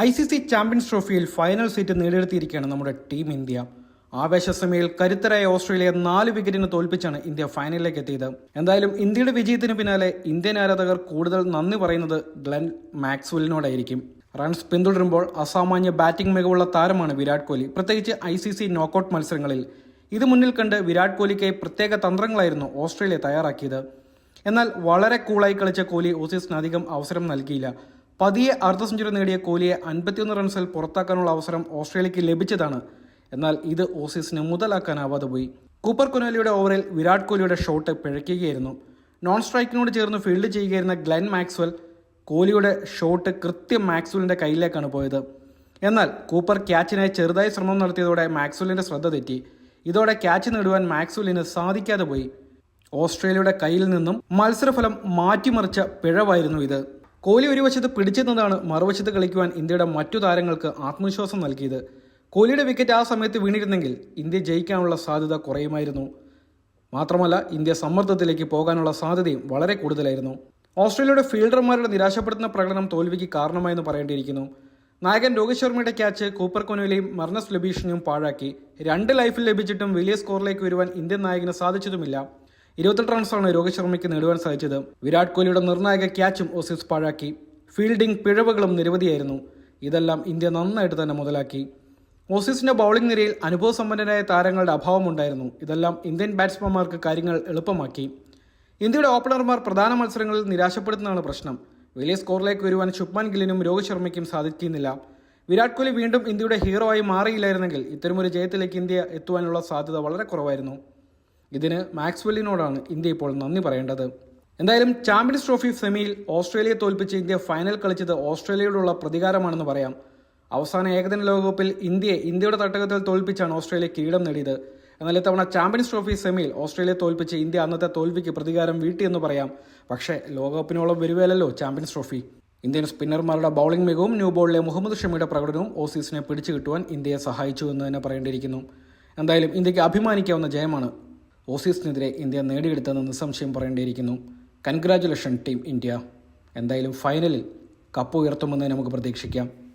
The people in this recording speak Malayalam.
ഐ സി സി ചാമ്പ്യൻസ് ട്രോഫിയിൽ ഫൈനൽ സീറ്റ് നേടിയെടുത്തിരിക്കുകയാണ് നമ്മുടെ ടീം ഇന്ത്യ. ആവേശസമയിൽ കരുത്തരായ ഓസ്ട്രേലിയ നാല് വിക്കറ്റിന് തോൽപ്പിച്ചാണ് ഇന്ത്യ ഫൈനലിലേക്ക് എത്തിയത്. എന്തായാലും ഇന്ത്യയുടെ വിജയത്തിന് പിന്നാലെ ഇന്ത്യൻ ആരാധകർ കൂടുതൽ നന്ദി പറയുന്നത് ഗ്ലെൻ മാക്സ്വെല്ലിനോടായിരിക്കും. റൺസ് പിന്തുടരുമ്പോൾ അസാമാന്യ ബാറ്റിംഗ് മികവുള്ള താരമാണ് വിരാട് കോഹ്ലി. പ്രത്യേകിച്ച് ഐ സി സി നോക്കൌട്ട് മത്സരങ്ങളിൽ ഇത് മുന്നിൽ കണ്ട് വിരാട് കോഹ്ലിക്കായി പ്രത്യേക തന്ത്രങ്ങളായിരുന്നു ഓസ്ട്രേലിയ തയ്യാറാക്കിയത്. എന്നാൽ വളരെ കൂളായി കളിച്ച കോഹ്ലി ഓസീസിന് അധികം അവസരം നൽകിയില്ല. പതിയെ അർദ്ധ സെഞ്ചുറി നേടിയ കോഹ്ലിയെ അൻപത്തിയൊന്ന് റൺസിൽ പുറത്താക്കാനുള്ള അവസരം ഓസ്ട്രേലിയക്ക് ലഭിച്ചതാണ്. എന്നാൽ ഇത് ഓസീസിന് മുതലാക്കാനാവാതെ പോയി. കൂപ്പർ കുനോലിയുടെ ഓവറിൽ വിരാട് കോഹ്ലിയുടെ ഷോട്ട് പിഴയ്ക്കുകയായിരുന്നു. നോൺ സ്ട്രൈക്കിനോട് ചേർന്ന് ഫീൽഡ് ചെയ്യുകയായിരുന്ന ഗ്ലെൻ മാക്സ്വൽ കോഹ്ലിയുടെ ഷോട്ട് കൃത്യം മാക്സ്വലിന്റെ കയ്യിലേക്കാണ് പോയത്. എന്നാൽ കൂപ്പർ ക്യാച്ചിനായി ചെറുതായി ശ്രമം നടത്തിയതോടെ മാക്സ്വലിന്റെ ശ്രദ്ധ തെറ്റി. ഇതോടെ ക്യാച്ച് നേടുവാൻ മാക്സ്വലിന് സാധിക്കാതെ പോയി. ഓസ്ട്രേലിയയുടെ കയ്യിൽ നിന്നും മത്സരഫലം മാറ്റിമറിച്ച പിഴവായിരുന്നു ഇത്. കോഹ്ലി ഒരു വശത്ത് പിടിച്ചെന്നതാണ് മറുവശത്ത് കളിക്കുവാൻ ഇന്ത്യയുടെ മറ്റു താരങ്ങൾക്ക് ആത്മവിശ്വാസം നൽകിയത്. കോഹ്ലിയുടെ വിക്കറ്റ് ആ സമയത്ത് വീണിരുന്നെങ്കിൽ ഇന്ത്യ ജയിക്കാനുള്ള സാധ്യത കുറയുമായിരുന്നു. മാത്രമല്ല ഇന്ത്യ സമ്മർദ്ദത്തിലേക്ക് പോകാനുള്ള സാധ്യതയും വളരെ കൂടുതലായിരുന്നു. ഓസ്ട്രേലിയയുടെ ഫീൽഡർമാരുടെ നിരാശപ്പെടുത്തുന്ന പ്രകടനം തോൽവിക്ക് കാരണമായെന്ന് പറയേണ്ടിയിരിക്കുന്നു. നായകൻ രോഹിത് ശർമ്മയുടെ ക്യാച്ച് കൂപ്പർ കൊനുവിലെയും മർണസ് ലബീഷിനെയും പാഴാക്കി. രണ്ട് ലൈഫിൽ ലഭിച്ചിട്ടും വലിയ സ്കോറിലേക്ക് വരുവാൻ ഇന്ത്യൻ നായകന് സാധിച്ചതുമില്ല. ഇരുപത്തെട്ട് റൺസാണ് രോഹിത് ശർമ്മയ്ക്ക് നേടുവാൻ സാധിച്ചത്. വിരാട് കോഹ്ലിയുടെ നിർണായക ക്യാച്ചും ഓസീസ് പാഴാക്കി. ഫീൽഡിംഗ് പിഴവുകളും നിരവധിയായിരുന്നു. ഇതെല്ലാം ഇന്ത്യ നന്നായിട്ട് തന്നെ മുതലാക്കി. ഓസീസിന്റെ ബൗളിംഗ് നിരയിൽ അനുഭവസമ്പന്നരായ താരങ്ങളുടെ അഭാവമുണ്ടായിരുന്നു ഇതെല്ലാം ഇന്ത്യൻ ബാറ്റ്സ്മാൻമാർക്ക് കാര്യങ്ങൾ എളുപ്പമാക്കി. ഇന്ത്യയുടെ ഓപ്പണർമാർ പ്രധാന മത്സരങ്ങളിൽ നിരാശപ്പെടുത്തുന്നതാണ് പ്രശ്നം. വലിയ സ്കോറിലേക്ക് വരുവാൻ ശുഭ്മാൻ ഗില്ലിനും രോഹിത് ശർമ്മയ്ക്കും സാധിക്കുന്നില്ല വിരാട് കോഹ്ലി വീണ്ടും ഇന്ത്യയുടെ ഹീറോ ആയി മാറിയില്ലായിരുന്നെങ്കിൽ ഇത്തരമൊരു ജയത്തിലേക്ക് ഇന്ത്യ എത്തുവാനുള്ള സാധ്യത വളരെ കുറവായിരുന്നു. ഇതിന് മാക്സ്വെല്ലിനോടാണ് ഇന്ത്യ ഇപ്പോൾ നന്ദി പറയേണ്ടത്. എന്തായാലും ചാമ്പ്യൻസ് ട്രോഫി സെമിയിൽ ഓസ്ട്രേലിയ തോൽപ്പിച്ച് ഇന്ത്യ ഫൈനൽ കളിച്ചത് ഓസ്ട്രേലിയയോടുള്ള പ്രതികാരമാണെന്ന് പറയാം. അവസാന ഏകദിന ലോകകപ്പിൽ ഇന്ത്യയെ ഇന്ത്യയുടെ തട്ടകത്തിൽ തോൽപ്പിച്ചാണ് ഓസ്ട്രേലിയ കിരീടം നേടിയത്. എന്നാൽ ഇത്തവണ ചാമ്പ്യൻസ് ട്രോഫി സെമിയിൽ ഓസ്ട്രേലിയ തോൽപ്പിച്ച് ഇന്ത്യ അന്നത്തെ തോൽവിക്ക് പ്രതികാരം വീട്ടിയെന്ന് പറയാം. പക്ഷേ ലോകകപ്പിനോളം വരുവേലല്ലോ ചാമ്പ്യൻസ് ട്രോഫി. ഇന്ത്യൻ സ്പിന്നർമാരുടെ ബൗളിംഗ് മികവും ന്യൂ ബോളിലെ മുഹമ്മദ് ഷമിയുടെ പ്രകടനവും ഓസീസിനെ പിടിച്ചു കിട്ടുവാൻ ഇന്ത്യയെ സഹായിച്ചു എന്ന് തന്നെ പറയേണ്ടിയിരിക്കുന്നു. എന്തായാലും ഇന്ത്യയ്ക്ക് അഭിമാനിക്കാവുന്ന ജയമാണ് ഓസീസിനെതിരെ ഇന്ത്യ നേടിയെടുത്തതെന്ന് നിസ്സംശയം പറയേണ്ടിയിരിക്കുന്നു. Congratulation team India. എന്തായാലും ഫൈനലിൽ കപ്പ് ഉയർത്തുമെന്ന് നമുക്ക് പ്രതീക്ഷിക്കാം.